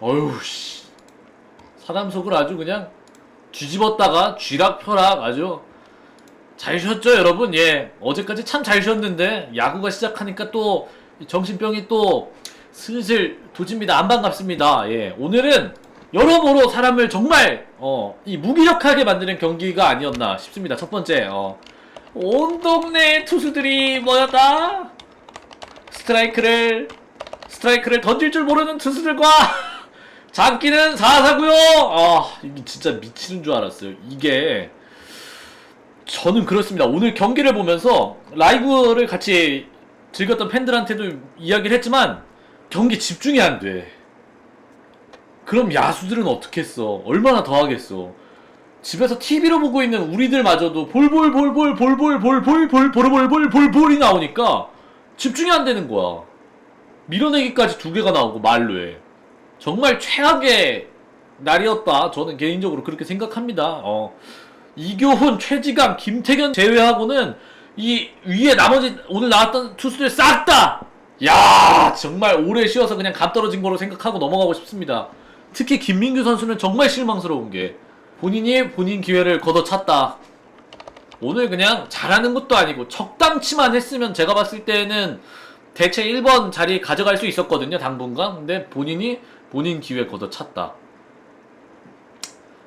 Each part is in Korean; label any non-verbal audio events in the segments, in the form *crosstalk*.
어휴 씨. 사담속을 아주 그냥 뒤집었다가 쥐락펴락 아주 잘 쉬었죠 여러분? 예. 어제까지 참 잘 쉬었는데 야구가 시작하니까 또 정신병이 또 슬슬 도집니다. 안 반갑습니다. 예. 오늘은 여러모로 사람을 정말 어 이 무기력하게 만드는 경기가 아니었나 싶습니다. 첫 번째 어 온 동네 투수들이 모였다. 스트라이크를 스트라이크를 던질 줄 모르는 투수들과 *laughs* 잡기는 4사고요. 아, 진짜 미치는 줄 알았어요. 이게 저는 그렇습니다. 오늘 경기를 보면서 라이브를 같이 즐겼던 팬들한테도 이야기를 했지만 경기 집중이 안 돼. 그럼 야수들은 어떻게 했어? 얼마나 더 하겠어? 집에서 TV로 보고 있는 우리들마저도 볼볼볼볼볼볼볼볼볼볼볼볼볼이 나오니까 집중이 안 되는 거야. 밀어내기까지 두 개가 나오고 말로에 정말 최악의 날이었다. 저는 개인적으로 그렇게 생각합니다. 어. 이교훈, 최지강, 김태견 제외하고는 이 위에 나머지 오늘 나왔던 투수들 싹 다! 야 정말 오래 쉬어서 그냥 감 떨어진 거로 생각하고 넘어가고 싶습니다. 특히 김민규 선수는 정말 실망스러운 게 본인이 본인 기회를 걷어찼다. 오늘 그냥 잘하는 것도 아니고 적당치만 했으면 제가 봤을 때는 대체 1번 자리 가져갈 수 있었거든요, 당분간. 근데 본인이 본인 기회 걷어찼다.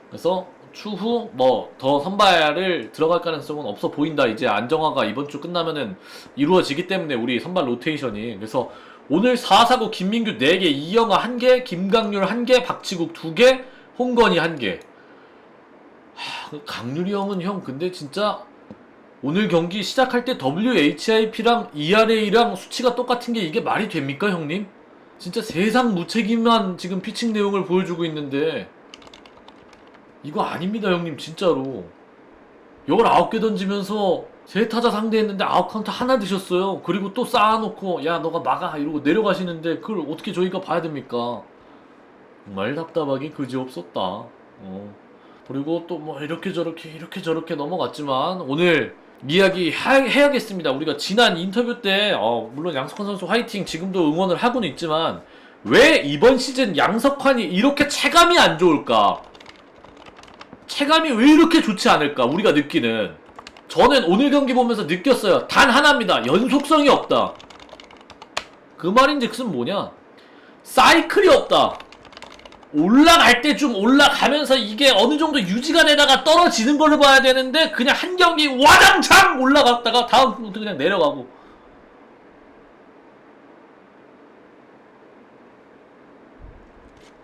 그래서 추후 뭐 더 선발을 들어갈 가능성은 없어 보인다. 이제 안정화가 이번 주 끝나면은 이루어지기 때문에 우리 선발 로테이션이. 그래서 오늘 4사고 김민규 4개, 이영아 1개, 김강률 1개, 박치국 2개, 홍건희 1개. 하, 그 강률이 형은 형 근데 진짜 오늘 경기 시작할 때 WHIP랑 ERA랑 수치가 똑같은 게 이게 말이 됩니까, 형님? 진짜 세상 무책임한 지금 피칭 내용을 보여주고 있는데 이거 아닙니다, 형님, 진짜로. 19개 던지면서 세 타자 상대했는데 아웃 카운트 하나 드셨어요. 그리고 또 쌓아놓고 야 너가 막아 이러고 내려가시는데 그걸 어떻게 저희가 봐야 됩니까? 정말 답답하기 그지없었다. 어. 그리고 또 뭐 이렇게 저렇게 이렇게 저렇게 넘어갔지만 오늘 이야기 하- 해야겠습니다. 우리가 지난 인터뷰 때 어, 물론 양석환 선수 화이팅 지금도 응원을 하고는 있지만 왜 이번 시즌 양석환이 이렇게 체감이 안 좋을까? 체감이 왜 이렇게 좋지 않을까? 우리가 느끼는 저는 오늘 경기 보면서 느꼈어요. 단 하나입니다. 연속성이 없다. 그 말인즉슨 뭐냐? 사이클이 없다. 올라갈 때 좀 올라가면서 이게 어느 정도 유지가 되다가 떨어지는 걸로 봐야 되는데 그냥 한 경기 와장창 올라갔다가 다음 부터 그냥 내려가고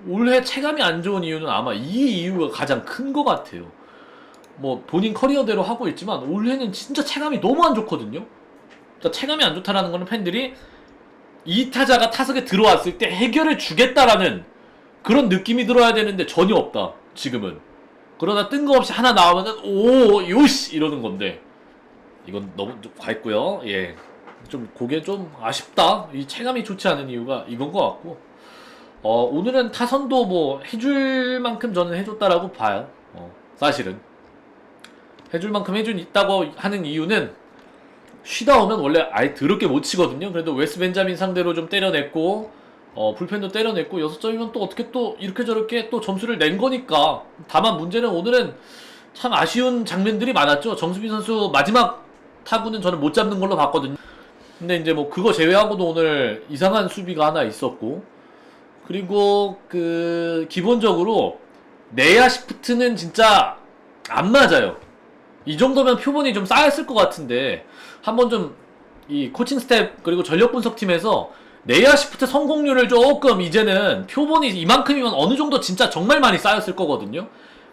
올해 체감이 안 좋은 이유는 아마 이 이유가 가장 큰 것 같아요. 뭐 본인 커리어대로 하고 있지만 올해는 진짜 체감이 너무 안 좋거든요. 그러니까 체감이 안 좋다라는 거는 팬들이 이 타자가 타석에 들어왔을 때 해결해 주겠다라는 그런 느낌이 들어야 되는데 전혀 없다. 지금은. 그러다 뜬금없이 하나 나오면은 오 요시 이러는 건데 이건 너무 좀 과했고요. 예. 좀 그게 좀 아쉽다. 이 체감이 좋지 않은 이유가 이건 것 같고 어 오늘은 타선도 뭐 해줄 만큼 저는 해줬다라고 봐요. 어 사실은 해줄 만큼 해준 있다고 하는 이유는 쉬다 오면 원래 아예 더럽게 못 치거든요. 그래도 웨스 벤자민 상대로 좀 때려냈고 어, 불펜도 때려냈고 6점이면 또 어떻게 또 이렇게 저렇게 또 점수를 낸 거니까. 다만 문제는 오늘은 참 아쉬운 장면들이 많았죠. 정수빈 선수 마지막 타구는 저는 못 잡는 걸로 봤거든요. 근데 이제 뭐 그거 제외하고도 오늘 이상한 수비가 하나 있었고 그리고 그 기본적으로 내야 시프트는 진짜 안 맞아요. 이 정도면 표본이 좀 쌓였을 것 같은데 한번 좀 이 코칭 스텝 그리고 전력 분석팀에서 내야 시프트 성공률을 조금 이제는 표본이 이만큼이면 어느 정도 진짜 정말 많이 쌓였을 거거든요.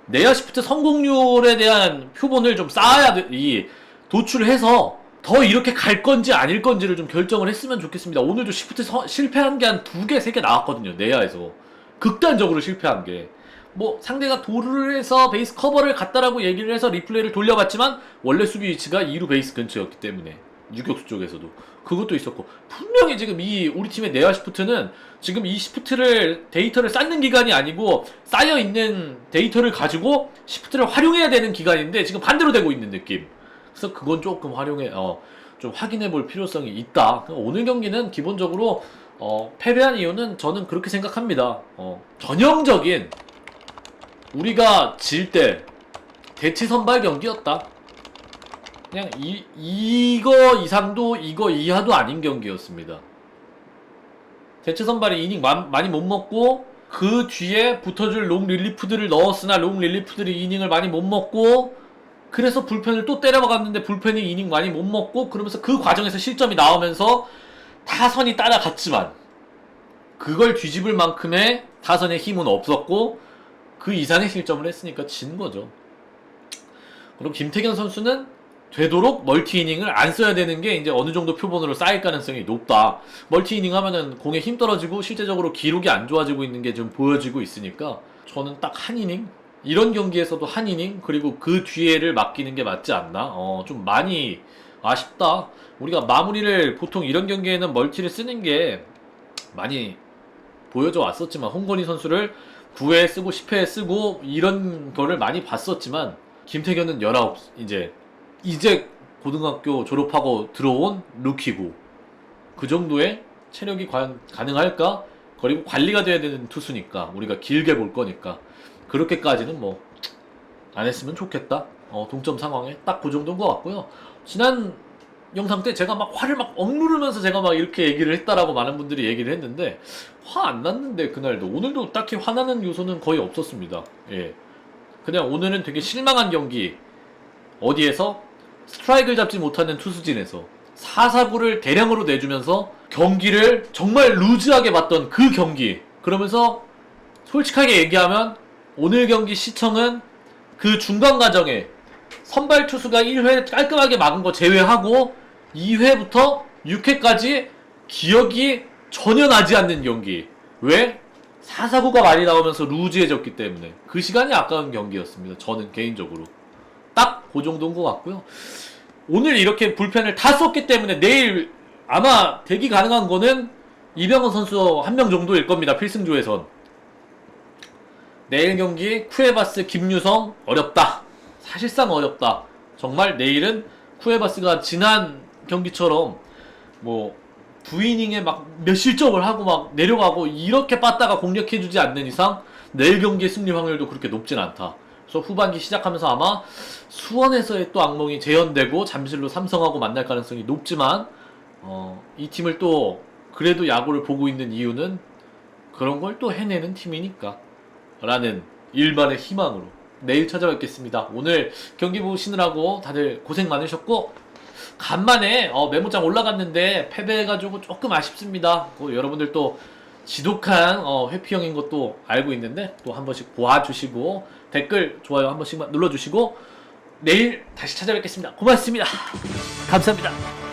내야 시프트 성공률에 대한 표본을 좀 쌓아야 돼, 이 도출해서 더 이렇게 갈 건지 아닐 건지를 좀 결정을 했으면 좋겠습니다. 오늘도 시프트 서- 실패한 게 한 두 개, 세 개 나왔거든요. 내야에서. 극단적으로 실패한 게. 뭐 상대가 도루를 해서 베이스 커버를 갔다라고 얘기를 해서 리플레이를 돌려봤지만 원래 수비 위치가 2루 베이스 근처였기 때문에 유격수 쪽에서도 그것도 있었고 분명히 지금 이 우리 팀의 내야 시프트는 지금 이 시프트를 데이터를 쌓는 기간이 아니고 쌓여 있는 데이터를 가지고 시프트를 활용해야 되는 기간인데 지금 반대로 되고 있는 느낌. 그래서 그건 조금 활용해 어 좀 확인해 볼 필요성이 있다. 오늘 경기는 기본적으로 어, 패배한 이유는 저는 그렇게 생각합니다. 어, 전형적인 우리가 질 때 대치 선발 경기였다. 그냥 이, 이거 이상도 이거 이하도 아닌 경기였습니다. 대체 선발이 이닝 마- 많이 못 먹고 그 뒤에 붙어줄 롱 릴리프들을 넣었으나 롱 릴리프들이 이닝을 많이 못 먹고 그래서 불펜을 또 때려박았는데 불펜이 이닝 많이 못 먹고 그러면서 그 과정에서 실점이 나오면서 타선이 따라갔지만 그걸 뒤집을 만큼의 타선의 힘은 없었고 그 이상의 실점을 했으니까 진 거죠. 그리고 김태경 선수는 되도록 멀티 이닝을 안 써야 되는 게 이제 어느 정도 표본으로 쌓일 가능성이 높다. 멀티 이닝 하면은 공에 힘 떨어지고 실제적으로 기록이 안 좋아지고 있는 게 좀 보여지고 있으니까 저는 딱 한 이닝 이런 경기에서도 한 이닝 그리고 그 뒤에를 맡기는 게 맞지 않나? 어, 좀 많이 아쉽다. 우리가 마무리를 보통 이런 경기에는 멀티를 쓰는 게 많이 보여져 왔었지만 홍건희 선수를 9회 쓰고 10회 쓰고 이런 거를 많이 봤었지만 김태견은 19 이제 이제 고등학교 졸업하고 들어온 루키고 그 정도의 체력이 과연 가능할까? 그리고 관리가 돼야 되는 투수니까 우리가 길게 볼 거니까 그렇게까지는 뭐 안 했으면 좋겠다. 어, 동점 상황에 딱 그 정도인 것 같고요. 지난 영상 때 제가 막 화를 막 억누르면서 제가 막 이렇게 얘기를 했다라고 많은 분들이 얘기를 했는데 화 안 났는데 그날도 오늘도 딱히 화나는 요소는 거의 없었습니다. 예. 그냥 오늘은 되게 실망한 경기 어디에서 스트라이크를 잡지 못하는 투수진에서 4사구를 대량으로 내주면서 경기를 정말 루즈하게 봤던 그 경기 그러면서 솔직하게 얘기하면 오늘 경기 시청은 그 중간 과정에 선발 투수가 1회 깔끔하게 막은 거 제외하고 2회부터 6회까지 기억이 전혀 나지 않는 경기. 왜? 4사구가 많이 나오면서 루즈해졌기 때문에 그 시간이 아까운 경기였습니다. 저는 개인적으로 딱 그 정도인 것 같고요. 오늘 이렇게 불펜을 다 썼기 때문에 내일 아마 대기 가능한 거는 이병헌 선수 한 명 정도일 겁니다. 필승조에선. 내일 경기 쿠에바스 김유성 어렵다. 사실상 어렵다. 정말 내일은 쿠에바스가 지난 경기처럼 뭐 두이닝에 막 몇 실점을 하고 막 내려가고 이렇게 빠따가 공략해주지 않는 이상 내일 경기의 승리 확률도 그렇게 높진 않다. 그래서 후반기 시작하면서 아마 수원에서의 또 악몽이 재현되고 잠실로 삼성하고 만날 가능성이 높지만 어, 이 팀을 또 그래도 야구를 보고 있는 이유는 그런 걸 또 해내는 팀이니까 라는 일반의 희망으로 내일 찾아뵙겠습니다. 오늘 경기 보시느라고 다들 고생 많으셨고 간만에 어, 메모장 올라갔는데 패배해가지고 조금 아쉽습니다. 그 여러분들 또 지독한 어, 회피형인 것도 알고 있는데 또 한 번씩 보아주시고 댓글 좋아요 한 번씩만 눌러주시고 내일 다시 찾아뵙겠습니다. 고맙습니다. 감사합니다.